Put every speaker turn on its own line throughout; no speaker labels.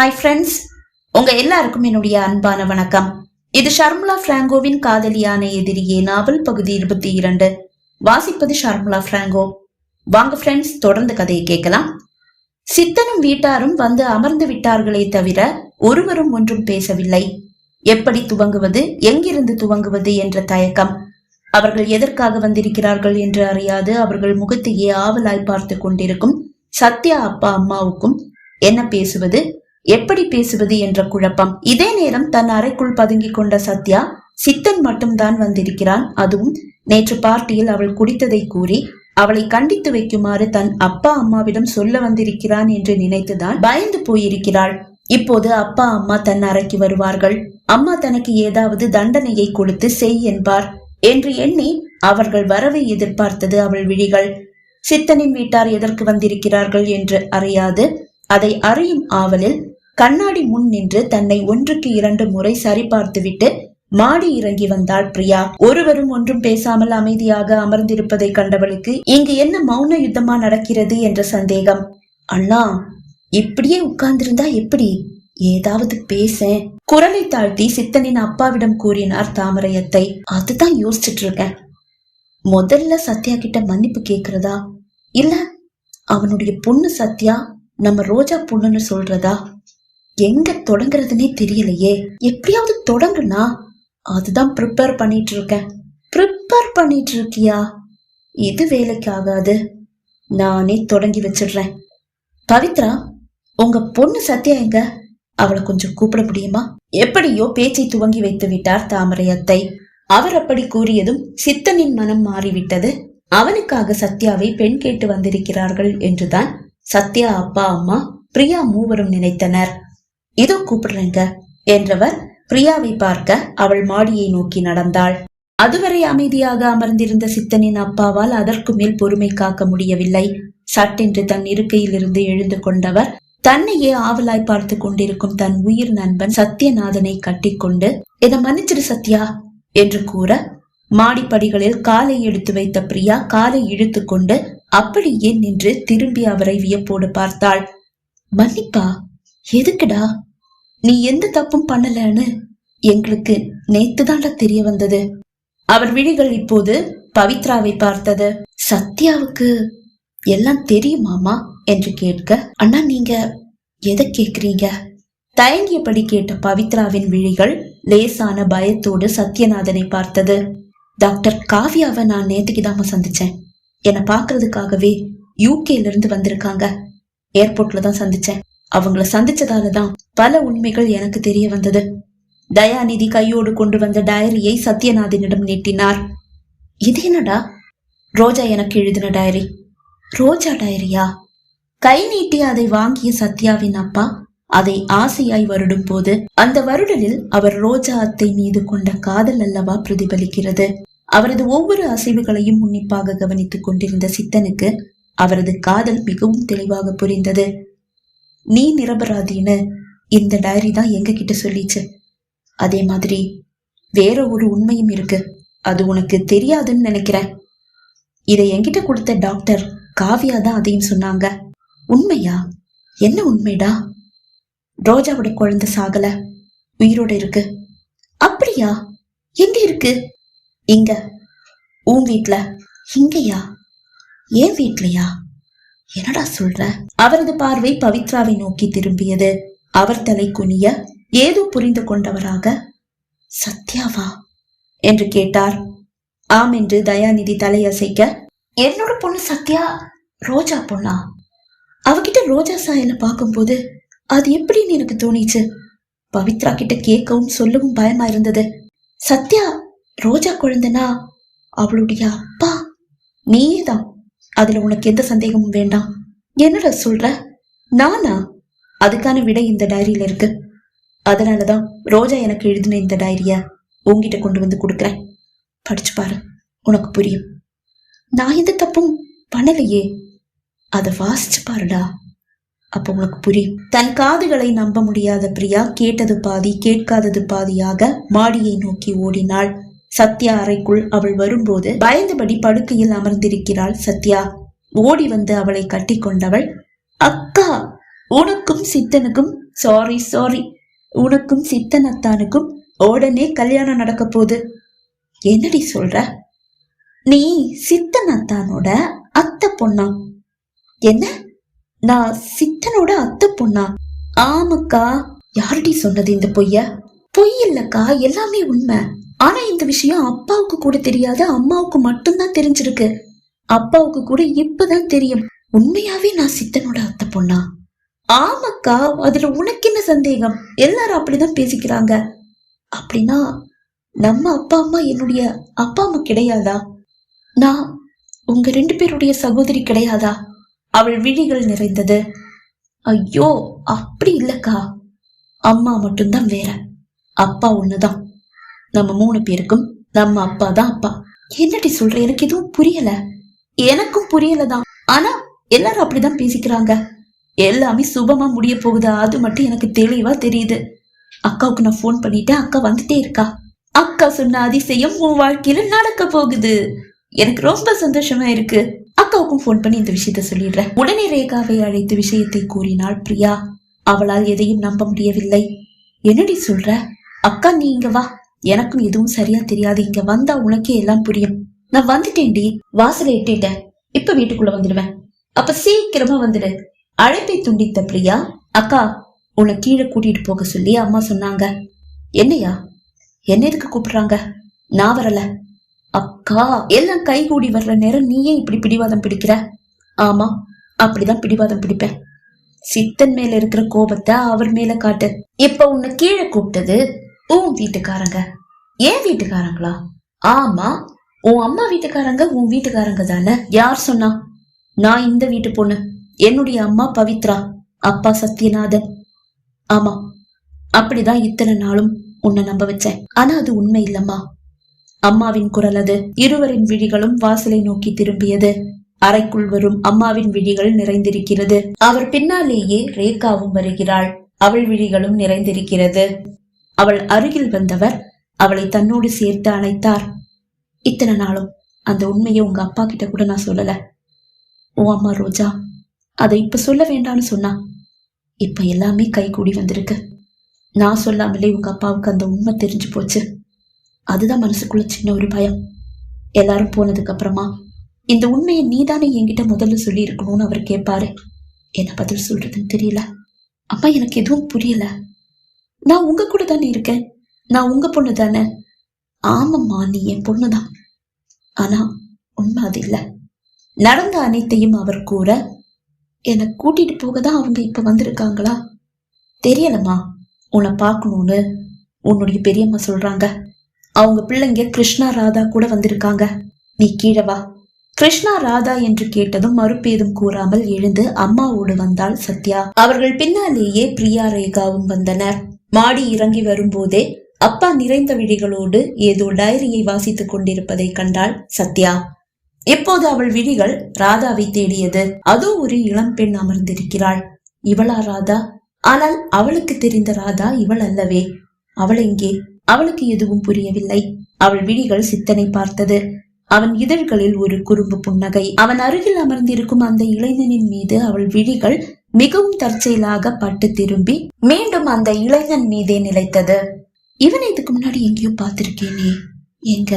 Hi friends உங்க எல்லாருக்கும் என்னுடைய அன்பான வணக்கம். இது ஷர்முலா பிராங்கோவின் காதலியான எதிரியே நாவல் பகுதி இருபத்தி இரண்டு. வாசிப்பது ஷர்முலா பிராங்கோ. வாங்க ஃப்ரெண்ட்ஸ் தொடர்ந்து கதையை கேட்கலாம். சித்தனும் வீட்டாரும் வந்து அமர்ந்து விட்டார்களே தவிர ஒருவரும் ஒன்றும் பேசவில்லை. எப்படி துவங்குவது எங்கிருந்து துவங்குவது என்ற தயக்கம். அவர்கள் எதற்காக வந்திருக்கிறார்கள் என்று அறியாது அவர்கள் முகத்தையே ஆவலாய் பார்த்து கொண்டிருக்கும் சத்யா அப்பா அம்மாவுக்கும் என்ன பேசுவது எப்படி பேசுவது என்ற குழப்பம். இதே நேரம் தன் அறைக்குள் பதுங்கிக் கொண்ட சத்யா சித்தன் மட்டும்தான் வந்திருக்கிறான். அதுவும் நேற்று பார்ட்டியில் அவள் குடித்ததை கூறி அவளை கண்டித்து வைக்குமாறு தன் அப்பா அம்மாவிடம் சொல்ல வந்திருக்கிறான் என்று நினைத்துதான் பயந்து போயிருக்கிறாள். இப்போது அப்பா அம்மா தன் அறைக்கு வருவார்கள். அம்மா தனக்கு ஏதாவது தண்டனையை கொடுத்து செய் என்பார் என்று எண்ணி அவர்கள் வரவை எதிர்பார்த்தது அவள் விழிகள். சித்தனின் வீட்டார் எதற்கு வந்திருக்கிறார்கள் என்று அறியாது. அதை அறியும் ஆவலில் கண்ணாடி முன் நின்று தன்னை ஒன்றுக்கு இரண்டு முறை சரிபார்த்துவிட்டு மாடி இறங்கி வந்தாள் பிரியா. ஒருவரும் ஒன்றும் பேசாமல் அமைதியாக அமர்ந்திருப்பதை கண்டவளுக்கு இங்கு என்ன மௌன யுத்தமா நடக்கிறது என்ற சந்தேகம். அண்ணா இப்படியே உட்கார்ந்திருந்தா எப்படி? ஏதாவது பேசேன். குரலை தாழ்த்தி சித்தனின் அப்பாவிடம் கூறினார் தாமரையத்தை. அதுதான் யோசிச்சுட்டு இருக்கேன் முதல்ல சத்யா கிட்ட மன்னிப்பு கேக்குறதா? இல்ல அவனுடைய பொண்ணு சத்யா நம்ம ரோஜா பொண்ணுன்னு சொல்றதா? எங்க தொடங்குறதுனே தெரியலையே. எப்படியாவது தொடங்குனா அதுதான் ப்ரிப்பேர் பண்ணிட்டு இருக்கேன் ப்ரிப்பேர் பண்ணிட்டு இருக்கியா இது வேலைக்கு ஆகாது நானே தொடங்கி வச்சிடுறேன். பவித்ரா உங்க பொண்ணு சத்யா எங்க? அவளை கொஞ்சம் கூப்பிட முடியுமா? எப்படியோ பேச்சை துவங்கி வைத்து விட்டார் தாமரை அத்தை. அவர் அப்படி கூறியதும் சித்தனின் மனம் மாறிவிட்டது. அவனுக்காக சத்யாவை பெண் கேட்டு வந்திருக்கிறார்கள் என்றுதான் சத்யா அப்பா அம்மா பிரியா மூவரும் நினைத்தனர். இதோ கூப்பிடுறேங்க என்றவர் பிரியாவை பார்க்க அவள் மாடியை நோக்கி நடந்தாள். அதுவரை அமைதியாக அமர்ந்திருந்த சித்தனின் அப்பாவால் அதற்கு மேல் பொறுமை காக்க முடியவில்லை. சட்டென்று தன் இருக்கையிலிருந்து எழுந்து கொண்டவர் தன்னையே ஆவலாய் பார்த்து கொண்டிருக்கும் தன் உயிர் நண்பன் சத்யநாதனை கட்டிக்கொண்டு இதை மன்னிச்சிடு சத்யா என்று கூற மாடிப்படிகளில் காலை எடுத்து வைத்த பிரியா காலை இழுத்து கொண்டு அப்படியே நின்று திரும்பி அவரை வியப்போடு பார்த்தாள். மன்னிப்பா எதுக்குடா? நீ எந்த தப்பும் பண்ணலன்னு எங்களுக்கு நேத்துதான்டா தெரிய வந்தது. அவர் விழிகள் இப்போது பவித்ராவை பார்த்தது. சத்யாவுக்கு எல்லாம் தெரியுமாமா? என்று கேட்க அண்ணா நீங்க எதை கேக்குறீங்க? தயங்கியபடி கேட்ட பவித்ராவின் விழிகள் லேசான பயத்தோடு சத்யநாதனை பார்த்தது. டாக்டர் காவியாவை நான் நேத்துக்கு தாம சந்திச்சேன். என்னை பார்க்கறதுக்காகவே யூகேல இருந்து வந்திருக்காங்க. ஏர்போர்ட்ல தான் சந்திச்சேன். அவங்கள சந்திச்சதால தான் பல உண்மைகள் எனக்கு தெரிய வந்தது. தயாநிதி கையோடு கொண்டு வந்த டைரியை சத்யநாதனிடம் நீட்டினார். இது என்னடா? ரோஜா எனக்கு எழுதின டைரி. ரோஜா டைரியா? கை நீட்டி அதை வாங்கிய சத்யாவின் அப்பா அதை ஆசையாய் வருடும் போது அந்த வருடலில் அவர் ரோஜா அத்தை மீது கொண்ட காதல் அல்லவா பிரதிபலிக்கிறது. அவரது ஒவ்வொரு அசைவுகளையும் உன்னிப்பாக கவனித்துக் கொண்டிருந்த சித்தனுக்கு அவரது காதல் மிகவும் தெளிவாக புரிந்தது. நீ நிரபராதின்னு இந்த டைரி தான் எங்க கிட்ட சொல்லிச்சு. அதே மாதிரி வேற ஒரு உண்மையும் இருக்கு. அது உனக்கு தெரியாதுன்னு நினைக்கிறேன். இதை என்கிட்ட கொடுத்த டாக்டர் காவியா தான் அதையும் சொன்னாங்க. உண்மையா? என்ன உண்மைடா? ரோஜாவோட குழந்தை சாகல. உயிரோட இருக்கு. அப்படியா? எங்க இருக்கு? இங்க. உன் வீட்ல. இங்கயா? ஏன் வீட்லயா? என்னடா சொல்ற? அவரது பார்வை பவித்ராவை நோக்கி திரும்பியது. அவர் தலை குனிய ஏதோ புரிந்து கொண்டவராக சத்யாவா? என்று கேட்டார். ஆம் என்று தயாநிதி தலையசைக்க என்னோட பொண்ணு சத்யா ரோஜா பொண்ணா? அவகிட்ட ரோஜா சாயலை பார்க்கும்போது அது எப்படின்னு எனக்கு தோணிச்சு. பவித்ரா கிட்ட கேட்கவும் சொல்லவும் பயமா இருந்தது. சத்யா ரோஜா குழந்தைனா அவளுடைய அப்பா? நீயே தான். அதுல உனக்கு எந்த சந்தேகமும் வேண்டாம். என்னடா சொல்ற? நானா? அதுக்கான விடை இந்த டைரியில இருக்கு. அதனாலதான் ரோஜா எனக்கு எழுதின இந்த டைரிய உங்ககிட்ட கொண்டு வந்து கொடுக்குறேன். படிச்சு பாரு உனக்கு புரியும். நான் எந்த தப்பும் பண்ணலையே. அதை வாசிச்சு பாருடா. அப்ப உனக்கு புரியும். தன் காதுகளை நம்ப முடியாத பிரியா கேட்டது பாதி கேட்காதது பாதியாக மாடியை நோக்கி ஓடினாள். சத்யா அறைக்குள் அவள் வரும்போது பயந்தபடி படுக்கையில் அமர்ந்திருக்கிறாள் சத்யா. ஓடி வந்து அவளை கட்டிக்கொண்டவள் அக்கா உனக்கும் சித்தனுக்கும் சாரி சாரி உனக்கும் சித்தன் அத்தானுக்கும் உடனே கல்யாணம் நடக்க போகுது. என்னடி சொல்ற? நீ சித்தன் அத்தானோட அத்தை பொண்ணா? என்ன? நான் சித்தனோட அத்தை பொண்ணா? ஆமாக்கா யார்டி சொன்னது இந்த பொய்ய? பொய் இல்லக்கா எல்லாமே உண்மை. ஆனா இந்த விஷயம் அப்பாவுக்கு கூட தெரியாது அம்மாவுக்கு மட்டும்தான் தெரிஞ்சிருக்கு. அப்பாவுக்கு கூட இப்பதான் தெரியும். உண்மையாவே நான் சித்தனோட அத்தை பொண்ணா? ஆமாக்கா அதுல உனக்கு என்ன சந்தேகம்? எல்லாரும் அப்படிதான் பேசிக்கிறாங்க. அப்படின்னா நம்ம அப்பா அம்மா என்னுடைய அப்பா அம்மா கிடையாதா? நான் உங்க ரெண்டு பேருடைய சகோதரி கிடையாதா? அவள் விழிகள் நிறைந்தது. ஐயோ அப்படி இல்லக்கா. அம்மா மட்டும்தான் வேற. அப்பா ஒண்ணுதான். நம்ம மூணு பேருக்கும் நம்ம அப்பா தான் அப்பா. என்னடி சொல்ற? எனக்கு எதுவும் புரியல. எனக்கும் புரியலதான். ஆனா எல்லாரும் அப்படிதான் பேசிக்கிறாங்க. எல்லாமே சுபமா முடிய போகுதா. அது மட்டும் எனக்கு தெளிவா தெரியுது. அக்காவுக்கு நான் ஃபோன் பண்ணிட்டேன். அக்கா வந்துட்டே இருக்கா. அக்கா சொன்ன அதிசயம் உன் வாழ்க்கையில நடக்க போகுது. எனக்கு ரொம்ப சந்தோஷமா இருக்கு. அக்காவுக்கும் ஃபோன் பண்ணி இந்த விஷயத்த சொல்லிடுறேன். உடனே ரேகாவை அழைத்து விஷயத்தை கூறினாள் பிரியா. அவளால் எதையும் நம்ப முடியவில்லை. என்னடி சொல்ற? அக்கா நீ இங்க வா. எனக்கும் எதுவும் சரியா தெரியாது. இங்க வந்தா உனக்கே எல்லாம் புரியும். நான் வந்துட்டேன்டி. வாசலை எட்டிட்டேன். இப்ப வீட்டுக்குள்ள வந்துடுவேன். அப்ப சீக்கிரமா வந்துடு. அழைப்பை துண்டித்த பிரியா அக்கா உன்னை கீழே கூட்டிட்டு போக சொல்லி அம்மா சொன்னாங்க. என்னையா? என்ன எதுக்கு கூப்பிடுறாங்க? நான் வரல. அக்கா எல்லாம் கை கூடி வர்ற நேரம் நீயே இப்படி பிடிவாதம் பிடிக்கிற? ஆமா அப்படிதான் பிடிவாதம் பிடிப்பேன். சித்தன் மேல இருக்கிற கோபத்தை அவர் மேல காட்டு. இப்ப உன்னை கீழே கூப்பிட்டது உன் வீட்டுக்காரங்க. ஏன் வீட்டுக்காரங்களா? ஆமா உன் அம்மா வீட்டுக்காரங்க உன் வீட்டுக்காரங்க தானே? யார் சொன்னா? நான் இந்த வீட்டு பொண்ணு. என்னுடைய அம்மா பவித்ரா அப்பா சத்யநாதன். ஆமா அப்படிதான் இத்தனை நாளும் உன்னை நம்ப வச்சேன். ஆனா அது உண்மை இல்லம்மா. அம்மாவின் குரல் அது. இருவரின் விழிகளும் வாசலை நோக்கி திரும்பியது. அறைக்குள் வரும் அம்மாவின் விழிகள் நிறைந்திருக்கிறது. அவர் பின்னாலேயே ரேகாவும் வருகிறாள். அவள் விழிகளும் நிறைந்திருக்கிறது. அவள் அருகில் வந்தவர் அவளை தன்னோடு சேர்த்து அழைத்தார் இத்தனை நாளும் அந்த உண்மையை உங்க அப்பா கிட்ட கூட நான் சொல்லல. ஓ அம்மா ரோஜா அதை இப்ப சொல்ல வேண்டாம்னு சொன்னா. இப்ப எல்லாமே கை கூடி வந்திருக்கு. நான் சொல்லாமலே உங்க அப்பாவுக்கு அந்த உண்மை தெரிஞ்சு போச்சு. அதுதான் மனசுக்குள்ள சின்ன ஒரு பயம். எல்லாரும் போனதுக்கு அப்புறமா இந்த உண்மையை நீதானே என்கிட்ட முதல்ல சொல்லி இருக்கணும்னு அவர் கேட்பாரு. என்ன பதில் சொல்றதுன்னு தெரியல. அப்பா எனக்கு எதுவும் புரியல. நான் உங்க கூட தானே இருக்கேன். நான் உங்க பொண்ணு தானே. ஆமாம்மா நீ என் பொண்ணுதான். ஆனா உண்மை அது இல்ல. நடந்த அனைத்தையும் அவர் கூற என்னை கூட்டிட்டு போக தான் அவங்க இப்ப வந்திருக்காங்களா? தெரியலம்மா. உன்னை பார்க்கணும்னு உன்னுடைய பெரியம்மா சொல்றாங்க. அவங்க பிள்ளைங்க கிருஷ்ணா ராதா கூட வந்திருக்காங்க. நீ கீழே வா. கிருஷ்ணா ராதா என்று கேட்டதும் மறுப்பேதும் கூறாமல் எழுந்து அம்மாவோடு வந்தாள் சத்யா. அவர்கள் பின்னாலேயே பிரியா ரேகாவும் வந்தனர். மாடி இறங்கி வரும்போதே அப்பா நிறைந்த விழிகளோடு ஏதோ டைரியை வாசித்துக் கொண்டிருப்பதை கண்டாள் சத்யா. இப்போது அவள் விழிகள் ராதாவை தேடியது? அதோ ஒரு இளம் பெண் அமர்ந்திருக்கிறாள். இவளா ராதா? ஆனால் அவளுக்கு தெரிந்த ராதா இவள் அல்லவே. அவள் எங்கே? அவளுக்கு எதுவும் புரியவில்லை. அவள் விழிகள் சித்தனை பார்த்தது. அவன் இதழ்களில் ஒரு குறும்பு புன்னகை. அவன் அருகில் அமர்ந்திருக்கும் அந்த இளைஞனின் மீது அவள் விழிகள் மிகவும் தற்செயலாக பட்டு திரும்பி மீண்டும் அந்த இளைஞன் மீதே நிலைத்தது. இவனை இதுக்கு முன்னாடி எங்கேயோ பார்த்திருக்கேனே எங்க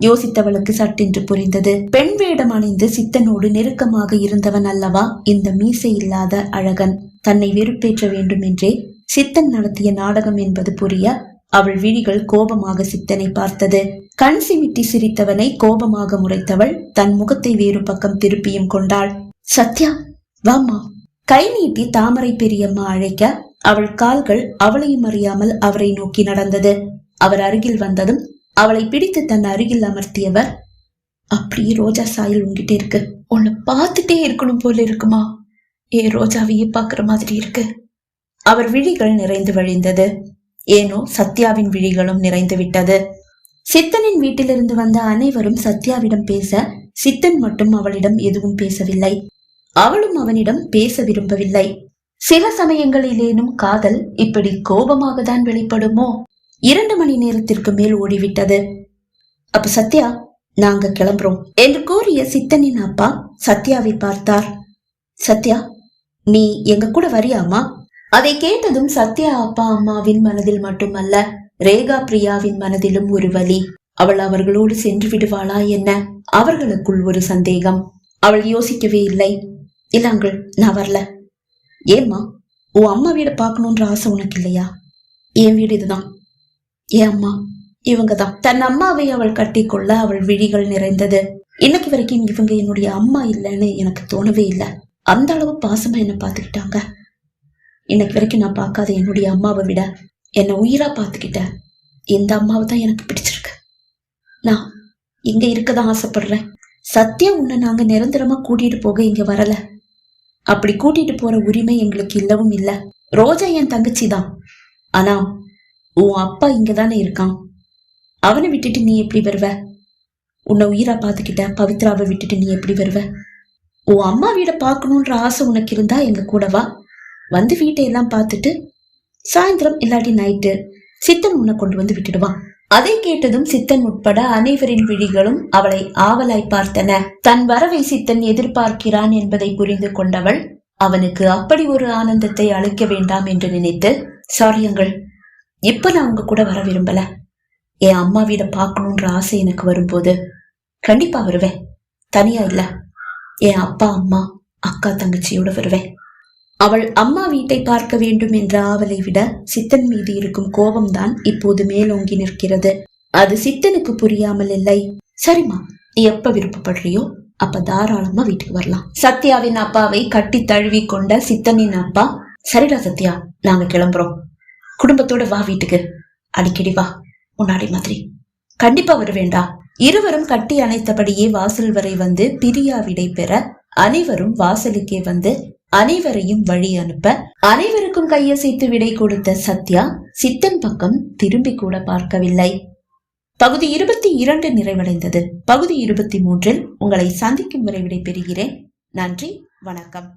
யோசித்தவளுக்கு சட்டென்று புரிந்தது. பெண் வேடம் அணிந்து சித்தனோடு நெருக்கமாக இருந்தவன் அல்லவா? இந்த மீசை இல்லாத அழகன். தன்னை வெறுப்பேற்ற வேண்டும் என்றே சித்தன் நடத்திய நாடகம் என்பது புரிய அவள் விழிகள் கோபமாக சித்தனை பார்த்தது. கண் சிமிட்டி சிரித்தவனை கோபமாக முறைத்தவள் தன் முகத்தை வேறு பக்கம் திருப்பியும் கொண்டாள். சத்யா வாமா கை நீட்டி தாமரை பெரியம்மா அழைக்க அவள் கால்கள் அவளையும் அறியாமல் அவரை நோக்கி நடந்தது. அவர் அருகில் வந்ததும் அவளை பிடித்து தன் அருகில் அமர்த்தியவர் அப்படியே ரோஜா சாயல் உங்ககிட்ட இருக்கு. உன்னை பார்த்துட்டே இருக்கணும் போல இருக்குமா? ஏ ரோஜாவையே பார்க்குற மாதிரி இருக்கு? அவர் விழிகள் நிறைந்து வழிந்தது. ஏனோ சத்யாவின் விழிகளும் நிறைந்து விட்டது. சித்தனின் வீட்டிலிருந்து வந்த அனைவரும் சத்யாவிடம் பேச சித்தன் மட்டும் அவளிடம் எதுவும் பேசவில்லை. அவளும் அவனிடம் பேச விரும்பவில்லை. சில சமயங்களிலேனும் காதல் இப்படி கோபமாக தான் வெளிப்படுமோ? இரண்டு மணி நேரத்திற்கு மேல் ஓடிவிட்டது. அப்ப சத்யா நாங்க கிளம்புறோம் என்று கூறிய சித்தனின் அப்பா சத்யாவை பார்த்தார். சத்யா நீ எங்க கூட வரியாமா அதை கேட்டதும் சத்யா அப்பா அம்மாவின் மனதில் மட்டுமல்ல ரேகா பிரியாவின் மனதிலும் ஒரு வலி. அவள் அவர்களோடு சென்று விடுவாளா என்ன? அவர்களுக்குள் ஒரு சந்தேகம். அவள் யோசிக்கவே இல்லை. இல்ல அங்கிள் நான் வரல. ஏம்மா உன் அம்மா வீடை பார்க்கணுன்ற ஆசை உனக்கு இல்லையா? என் வீடு இதுதான். ஏன் அம்மா? இவங்க தான் தன் அம்மாவை அவள் கட்டிக்கொள்ள அவள் விழிகள் நிறைந்தது. இன்னைக்கு வரைக்கும் இவங்க என்னுடைய அம்மா இல்லைன்னு எனக்கு தோணவே இல்லை. அந்த அளவு பாசமா என்ன பார்த்துக்கிட்டாங்க. இன்னைக்கு வரைக்கும் நான் பார்க்காத என்னுடைய அம்மாவை விட என்னை உயிரா பார்த்துக்கிட்ட இந்த அம்மாவை தான் எனக்கு பிடிச்சிருக்கு. நான் இங்க இருக்க தான் ஆசைப்படுறேன். சத்தியம் உன்னை நாங்க நிரந்தரமா கூட்டிட்டு போக இங்க வரல. அப்படி கூட்டிட்டு போற உரிமை எங்களுக்கு இல்லவும் இல்லை. ரோஜா என் தங்கச்சி தான் ஆனா உன் அப்பா இங்க தானே இருக்கான். அவனை விட்டுட்டு நீ எப்படி வருவ? உன்னை உயிரா பார்த்துக்கிட்ட பவித்ராவை விட்டுட்டு நீ எப்படி வருவ? உன் அம்மா வீடை பார்க்கணுன்ற ஆசை உனக்கு இருந்தா எங்க கூடவா? வந்து வீட்டை எல்லாம் பார்த்துட்டு சாயந்தரம் இல்லாட்டி நைட்டு சித்தன் உன்னை கொண்டு வந்து விட்டுடுவான் அதை கேட்டதும் சித்தன் உட்பட அனைவரின் விழிகளும் அவளை ஆவலாய் பார்த்தன. தன் வரவை சித்தன் எதிர்பார்க்கிறான் என்பதை புரிந்து கொண்டவள் அவனுக்கு அப்படி ஒரு ஆனந்தத்தை அளிக்க வேண்டாம் என்று நினைத்து சாரியங்கள் இப்ப நான் உங்க கூட வர விரும்பல. என் அம்மா வீட பார்க்கணுன்ற ஆசை எனக்கு வரும்போது கண்டிப்பா வருவேன். தனியா இல்ல. என் அப்பா அம்மா அக்கா தங்கச்சியோட வருவேன். அவள் அம்மா வீட்டை பார்க்க வேண்டும் என்ற ஆவலை விட சித்தன் மீது இருக்கும் கோபம்தான் இப்போது மேலோங்கி நிற்கிறது. அது சித்தனுக்கு புரியாமல் இல்லை. சரிம்மா நீ எப்ப விருப்பப்படுறியோ அப்ப தாராளமா வீட்டுக்கு வரலாம். சத்யாவின் அப்பாவை கட்டி தழுவி கொண்ட சித்தனின் அப்பா சரிடா சத்யா நாங்க கிளம்புறோம். குடும்பத்தோட வா வீட்டுக்கு. அடிக்கடி வா முன்னாடி மாதிரி. கண்டிப்பா வருவேண்டா. இருவரும் கட்டி அணைத்தபடியே வாசல் வரை வந்து பிரியா விடை பெற அனைவரும் வாசலுக்கே வந்து அனைவரையும் வழி அனுப்ப அனைவருக்கும் கையசைத்து விடை கொடுத்த சத்யா சித்தன் பக்கம் திரும்பி கூட பார்க்கவில்லை. பகுதி இருபத்தி இரண்டு நிறைவடைந்தது. பகுதி இருபத்தி மூன்றில் உங்களை சந்திக்கும் வரை விடைபெறுகிறேன். நன்றி வணக்கம்.